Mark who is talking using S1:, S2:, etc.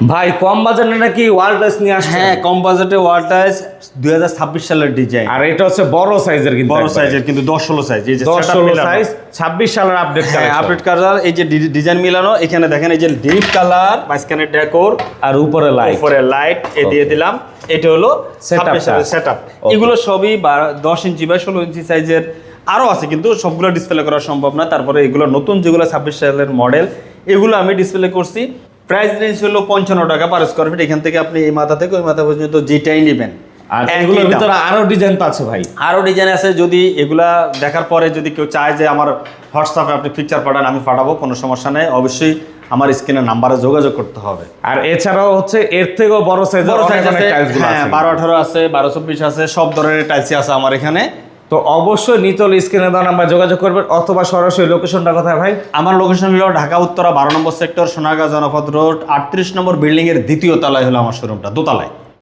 S1: ভাই কম বাজারে নাকি ওয়াল টাইস নিয়ে আসছে
S2: হ্যাঁ কম বাজেটে হাজার ছাব্বিশ সালের ডিজাইন
S1: আর এটা হচ্ছে বড় সাইজের কিন্তু
S2: বড় সাইজের কিন্তু দশ ষোলো সাইজ এই যে
S1: দশ
S2: setup
S1: ষোলো
S2: মিলানো।
S1: সাইজ ছাব্বিশ সালের আপডেট
S2: হ্যাঁ আপডেট কালার এই যে ডিজাইন মিলানো এখানে দেখেন এই যে ডিপ কালার মাঝখানে ডেকোর
S1: আর উপরে লাইট
S2: উপরে লাইট এ দিয়ে দিলাম। এটা হলো
S1: Setup টা।
S2: সেট আপ এগুলো সবই বা- দশ ইঞ্চি বা ষোলো ইঞ্চি সাইজের আরও আছে কিন্তু সবগুলো ডিসপ্লে করা সম্ভব না। তারপরে এগুলো নতুন যেগুলো ছাব্বিশ সালের মডেল এগুলো আমি ডিসপ্লে করছি। প্রাইস রেঞ্জ হলো পঞ্চান্ন টাকা পার স্কোয়ার ফিট এখান থেকে আপনি এই মাথা থেকে ওই মাথা পর্যন্ত যেটাই নেবেন
S1: আর এগুলোর ভিতরে আরও ডিজাইন পাচ্ছে ভাই।
S2: আরও ডিজাইন আছে যদি এগুলা দেখার পরে যদি কেউ চায় যে আমার হোয়াটসঅ্যাপে আপনি পিকচার পাঠান আমি পাঠাবো কোনো সমস্যা নেই। অবশ্যই আমার স্ক্রিনের নাম্বারে যোগাযোগ করতে হবে।
S1: আর এছাড়াও হচ্ছে এর থেকেও বড় সাইজের
S2: বড় সাইজ আছে হ্যাঁ
S1: আছে।
S2: বারো আঠারো আছে বারো চব্বিশ আছে সব ধরনের টাইলসই আছে আমার এখানে।
S1: তো অবশ্যই নিতল স্ক্রিনে দেওয়া নাম্বার যোগাযোগ করবেন অথবা সরাসরি লোকেশনটা কোথায় ভাই।
S2: আমার লোকেশন হলো ঢাকা, উত্তরা, বারো নম্বর সেক্টর সোনাগা জনপদ রোড আটত্রিশ নম্বর বিল্ডিংয়ের দ্বিতীয় তলায় হলো আমার শোরুমটা দোতলায়।